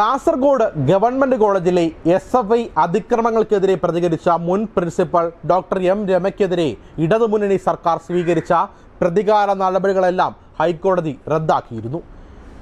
Kasaragod government കോളേജിലെ S F I അതിക്രമങ്ങൾക്കെതിരെ പ്രതികരിച്ച മുൻ പ്രിൻസിപ്പൽ ഡോക്ടർ എം രമയ്ക്കെതിരെ ഇടതുമുന്നണി സർക്കാർ സ്വീകരിച്ച പ്രതികാര നടപടികളെല്ലാം ഹൈക്കോടതി റദ്ദാക്കിയിരുന്നു.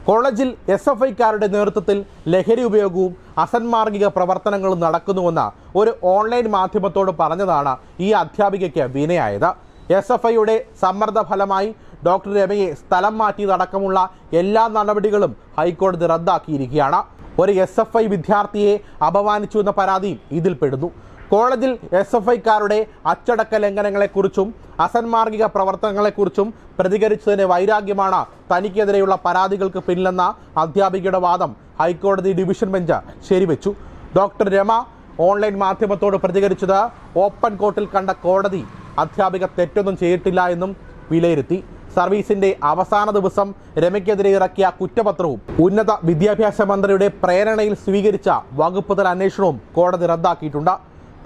കോളേജിൽ എസ് എഫ് ഐക്കാരുടെ നേതൃത്വത്തിൽ ലഹരി ഉപയോഗവും അസന്മാർഗിക പ്രവർത്തനങ്ങളും നടക്കുന്നുവെന്ന് ഒരു ഓൺലൈൻ മാധ്യമത്തോട് പറഞ്ഞതാണ് ഈ അധ്യാപികയ്ക്ക് വിനയായത്. എസ് എഫ് ഐയുടെ സമ്മർദ്ദ ഫലമായി ഡോക്ടർ രമയെ സ്ഥലം മാറ്റിയതടക്കമുള്ള എല്ലാ നടപടികളും ഹൈക്കോടതി റദ്ദാക്കിയിരിക്കുകയാണ്. ഒരു എസ് എഫ് ഐ വിദ്യാർത്ഥിയെ അപമാനിച്ചു എന്ന പരാതിയും ഇതിൽപ്പെടുന്നു കോളേജിൽ എസ് എഫ് ഐക്കാരുടെ അച്ചടക്ക ലംഘനങ്ങളെക്കുറിച്ചും അസന്മാർഗിക പ്രവർത്തനങ്ങളെക്കുറിച്ചും പ്രതികരിച്ചതിന് വൈരാഗ്യമാണ് തനിക്കെതിരെയുള്ള പരാതികൾക്ക് പിന്നിലെന്ന അധ്യാപികയുടെ വാദം ഹൈക്കോടതി ഡിവിഷൻ ബെഞ്ച് ശരിവെച്ചു. ഡോക്ടർ രമ ഓൺലൈൻ മാധ്യമത്തോട് പ്രതികരിച്ചത് ഓപ്പൺ കോർട്ടിൽ കണ്ട കോടതി അധ്യാപിക തെറ്റൊന്നും ചെയ്തിട്ടില്ല എന്നും വിലയിരുത്തി. സർവീസിന്റെ അവസാന ദിവസം രമയ്ക്കെതിരെ ഇറക്കിയ കുറ്റപത്രവും ഉന്നത വിദ്യാഭ്യാസ മന്ത്രിയുടെ പ്രേരണയിൽ സ്വീകരിച്ച വകുപ്പ് തല അന്വേഷണവും കോടതി റദ്ദാക്കിയിട്ടുണ്ട്.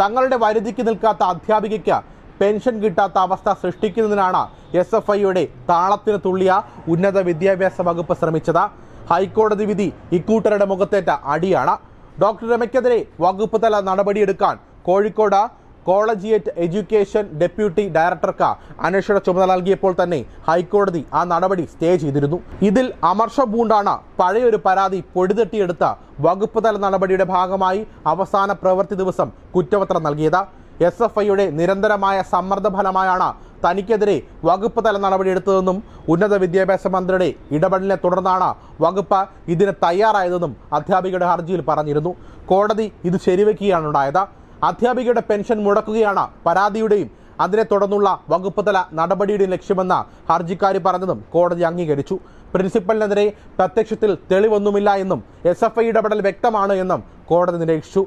തങ്ങളുടെ വരുതിക്ക് നിൽക്കാത്ത അധ്യാപികയ്ക്ക് പെൻഷൻ കിട്ടാത്ത അവസ്ഥ സൃഷ്ടിക്കുന്നതിനാണ് എസ് എഫ് ഐയുടെ താളത്തിന് തുള്ളിയ ഉന്നത വിദ്യാഭ്യാസ വകുപ്പ് ശ്രമിച്ചത്. ഹൈക്കോടതി വിധി ഇക്കൂട്ടരുടെ മുഖത്തേറ്റ അടിയാണ്. ഡോക്ടർ രമയ്ക്കെതിരെ വകുപ്പ് തല നടപടിയെടുക്കാൻ കോഴിക്കോട് കോളജിയേറ്റ് എഡ്യൂക്കേഷൻ ഡെപ്യൂട്ടി ഡയറക്ടർക്ക് അന്വേഷണ ചുമതല നൽകിയപ്പോൾ തന്നെ ഹൈക്കോടതി ആ നടപടി സ്റ്റേ ചെയ്തിരുന്നു. ഇതിൽ അമർഷ ബൂണ്ടാണ് പഴയൊരു പരാതി പൊടിതട്ടിയെടുത്ത വകുപ്പ് തല നടപടിയുടെ ഭാഗമായി അവസാന പ്രവൃത്തി ദിവസം കുറ്റപത്രം നൽകിയത്. എസ് എഫ് ഐയുടെ നിരന്തരമായ സമ്മർദ്ദ ഫലമായാണ് തനിക്കെതിരെ വകുപ്പ് തല നടപടിയെടുത്തതെന്നും ഉന്നത വിദ്യാഭ്യാസ മന്ത്രിയുടെ ഇടപെടലിനെ തുടർന്നാണ് വകുപ്പ് ഇതിന് തയ്യാറായതെന്നും അധ്യാപികയുടെ ഹർജിയിൽ പറഞ്ഞിരുന്നു. കോടതി ഇത് ശരിവെക്കുകയാണ് ഉണ്ടായത്. അധ്യാപികയുടെ പെൻഷൻ മുടക്കുകയാണ് പരാതിയുടെയും അതിനെ തുടർന്നുള്ള വകുപ്പ് തല നടപടിയുടെയും ലക്ഷ്യമെന്ന ഹർജിക്കാരി പറഞ്ഞതും കോടതി അംഗീകരിച്ചു. പ്രിൻസിപ്പലിനെതിരെ പ്രത്യക്ഷത്തിൽ തെളിവൊന്നുമില്ല എന്നും എസ് എഫ് ഐ ഇടപെടൽ വ്യക്തമാണ് എന്നും കോടതി നിരീക്ഷിച്ചു.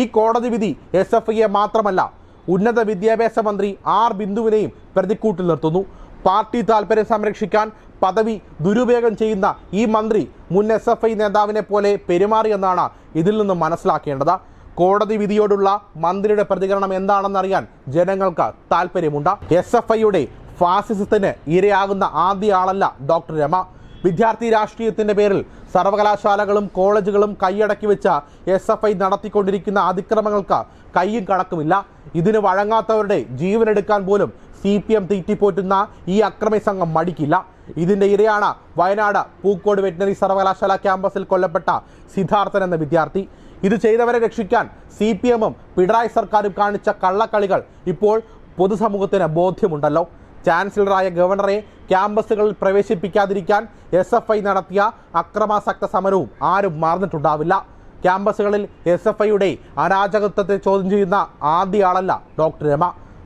ഈ കോടതി വിധി എസ് എഫ് ഐയെ മാത്രമല്ല ഉന്നത വിദ്യാഭ്യാസ മന്ത്രി ആർ ബിന്ദുവിനെയും പ്രതിക്കൂട്ടിൽ നിർത്തുന്നു. പാർട്ടി താൽപര്യം സംരക്ഷിക്കാൻ പദവി ദുരുപയോഗം ചെയ്യുന്ന ഈ മന്ത്രി മുൻ എസ് എഫ് ഐ നേതാവിനെ പോലെ പെരുമാറിയെന്നാണ് ഇതിൽ നിന്നും മനസ്സിലാക്കേണ്ടത്. കോടതി വിധിയോടുള്ള മന്ത്രിയുടെ പ്രതികരണം എന്താണെന്നറിയാൻ ജനങ്ങൾക്ക് താല്പര്യമുണ്ട് എസ് എഫ് ഐയുടെ ഫാസിസത്തിന് ഇരയാകുന്ന ആദ്യ ആളല്ല ഡോക്ടർ രമ. വിദ്യാർത്ഥി രാഷ്ട്രീയത്തിന്റെ പേരിൽ സർവകലാശാലകളും കോളേജുകളും കൈയടക്കി വെച്ച എസ് എഫ് ഐ നടത്തിക്കൊണ്ടിരിക്കുന്ന അതിക്രമങ്ങൾക്ക് കൈയും കണക്കുമില്ല. ഇതിന് വഴങ്ങാത്തവരുടെ ജീവനെടുക്കാൻ പോലും സി പി എം തീറ്റിപ്പോറ്റുന്ന ഈ അക്രമി സംഘം മടിക്കില്ല. ഇതിന്റെ ഇരയാണ് വയനാട് പൂക്കോട് വെറ്റിനറി സർവകലാശാല ക്യാമ്പസിൽ കൊല്ലപ്പെട്ട സിദ്ധാർത്ഥൻ എന്ന വിദ്യാർത്ഥി. ഇത് ചെയ്തവരെ രക്ഷിക്കാൻ സി പി എമ്മും പിണറായി സർക്കാരും കാണിച്ച കള്ളക്കളികൾ ഇപ്പോൾ പൊതുസമൂഹത്തിന് ബോധ്യമുണ്ടല്ലോ. ചാൻസലറായ ഗവർണറെ ക്യാമ്പസുകളിൽ പ്രവേശിപ്പിക്കാതിരിക്കാൻ എസ് എഫ് ഐ നടത്തിയ അക്രമാസക്ത സമരവും ആരും മറന്നിട്ടുണ്ടാവില്ല. ക്യാമ്പസുകളിൽ എസ് എഫ് ഐയുടെ അരാജകത്വത്തെ ചോദ്യം ചെയ്യുന്ന ആദ്യയാളല്ല doctor Rama.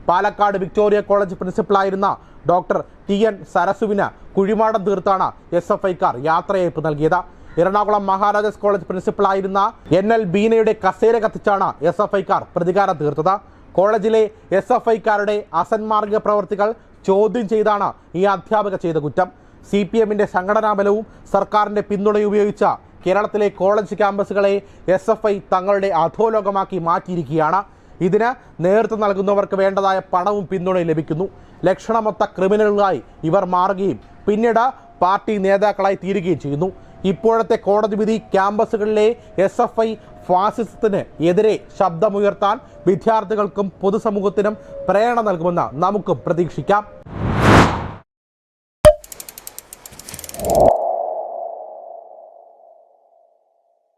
Palakkad Victoria college പ്രിൻസിപ്പളായിരുന്ന doctor T N സരസുവിന് കുഴിമാടം തീർത്താണ് എസ് എഫ് ഐക്കാർ യാത്രയയപ്പ് നൽകിയത്. എറണാകുളം മഹാരാജാസ് കോളേജ് പ്രിൻസിപ്പളായിരുന്ന എൻ എൽ ബീനയുടെ കസേര കത്തിച്ചാണ് എസ് എഫ് ഐക്കാർ പ്രതികാരം തീർത്തത്. കോളേജിലെ എസ് എഫ് ഐക്കാരുടെ അസന്മാർഗ പ്രവർത്തികൾ ചോദ്യം ചെയ്താണ് ഈ അധ്യാപക ചെയ്ത കുറ്റം. സി പി എമ്മിന്റെ സംഘടനാ ബലവും സർക്കാരിന്റെ പിന്തുണയും ഉപയോഗിച്ച കേരളത്തിലെ കോളേജ് ക്യാമ്പസുകളെ എസ് എഫ് ഐ തങ്ങളുടെ അധോലോകമാക്കി മാറ്റിയിരിക്കുകയാണ്. ഇതിന് നേതൃത്വം നൽകുന്നവർക്ക് വേണ്ടതായ പണവും പിന്തുണയും ലഭിക്കുന്നു. ലക്ഷണമൊത്ത ക്രിമിനലുകളായി ഇവർ മാറുകയും പിന്നീട് പാർട്ടി നേതാക്കളായി തീരുകയും ചെയ്യുന്നു. ഇപ്പോഴത്തെ കോടതി വിധി ക്യാമ്പസുകളിലെ എസ് എഫ് ഐ ഫാസിസത്തിന് എതിരെ ശബ്ദമുയർത്താൻ വിദ്യാർത്ഥികൾക്കും പൊതുസമൂഹത്തിനും പ്രേരണ നൽകുമെന്ന് നമുക്കും പ്രതീക്ഷിക്കാം.